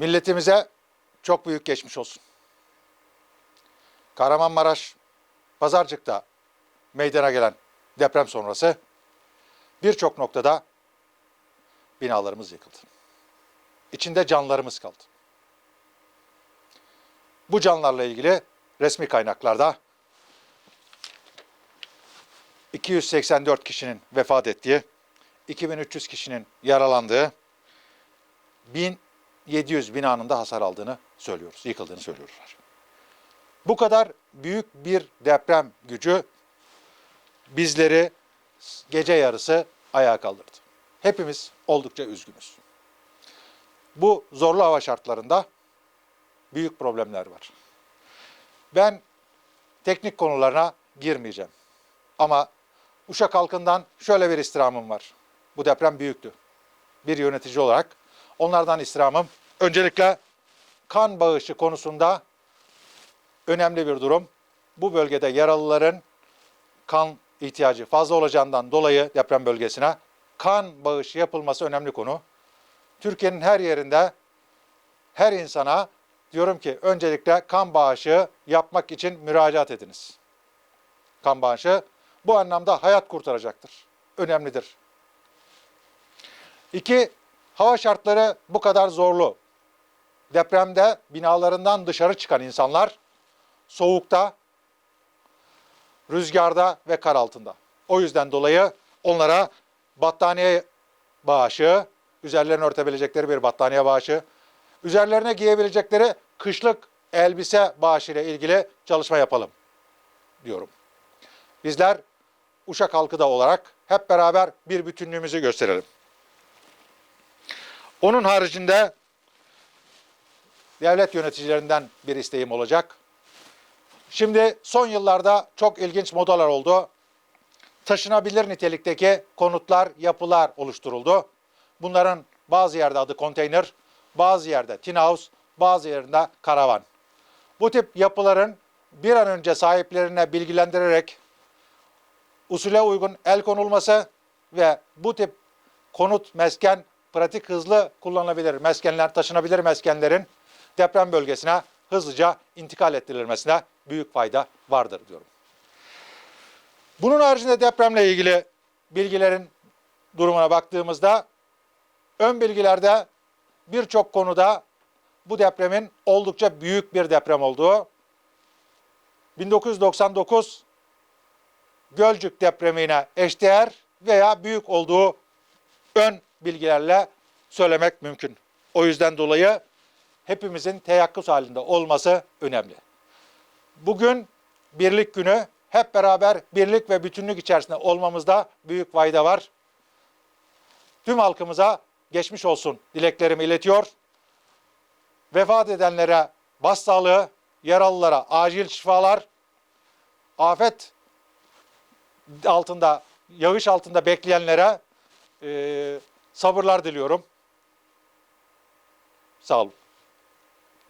Milletimize çok büyük geçmiş olsun. Kahramanmaraş, Pazarcık'ta meydana gelen deprem sonrası birçok noktada binalarımız yıkıldı. İçinde canlarımız kaldı. Bu canlarla ilgili resmi kaynaklarda 284 kişinin vefat ettiği, 2300 kişinin yaralandığı, 1700 binanın da hasar aldığını söylüyoruz, yıkıldığını söylüyorlar. Bu kadar büyük bir deprem gücü bizleri gece yarısı ayağa kaldırdı. Hepimiz oldukça üzgünüz. Bu zorlu hava şartlarında büyük problemler var. Ben teknik konularına girmeyeceğim. Ama Uşak halkından şöyle bir istirhamım var. Bu deprem büyüktü. Bir yönetici olarak onlardan istirhamım öncelikle kan bağışı konusunda önemli bir durum. Bu bölgede yaralıların kan ihtiyacı fazla olacağından dolayı deprem bölgesine kan bağışı yapılması önemli konu. Türkiye'nin her yerinde her insana diyorum ki öncelikle kan bağışı yapmak için müracaat ediniz. Kan bağışı bu anlamda hayat kurtaracaktır. Önemlidir. İki, hava şartları bu kadar zorlu. Depremde binalarından dışarı çıkan insanlar soğukta, rüzgarda ve kar altında. O yüzden dolayı onlara battaniye bağışı, üzerlerini örtebilecekleri bir battaniye bağışı, üzerlerine giyebilecekleri kışlık elbise bağışı ile ilgili çalışma yapalım diyorum. Bizler Uşak halkı da olarak hep beraber bir bütünlüğümüzü gösterelim. Onun haricinde devlet yöneticilerinden bir isteğim olacak. Şimdi son yıllarda çok ilginç modalar oldu. Taşınabilir nitelikteki konutlar, yapılar oluşturuldu. Bunların bazı yerde adı konteyner, bazı yerde tin house, bazı yerinde karavan. Bu tip yapıların bir an önce sahiplerine bilgilendirerek usule uygun el konulması ve bu tip konut, mesken, pratik hızlı kullanılabilir meskenler, taşınabilir meskenlerin deprem bölgesine hızlıca intikal ettirilmesine büyük fayda vardır diyorum. Bunun haricinde depremle ilgili bilgilerin durumuna baktığımızda ön bilgilerde birçok konuda bu depremin oldukça büyük bir deprem olduğu, 1999 Gölcük depremine eşdeğer veya büyük olduğu ön bilgilerle söylemek mümkün. O yüzden dolayı hepimizin teyakkuz halinde olması önemli. Bugün birlik günü hep beraber birlik ve bütünlük içerisinde olmamızda büyük fayda var. Tüm halkımıza geçmiş olsun dileklerimi iletiyor. Vefat edenlere başsağlığı, yaralılara acil şifalar, afet altında, yağış altında bekleyenlere e, sabırlar diliyorum. Sağ olun.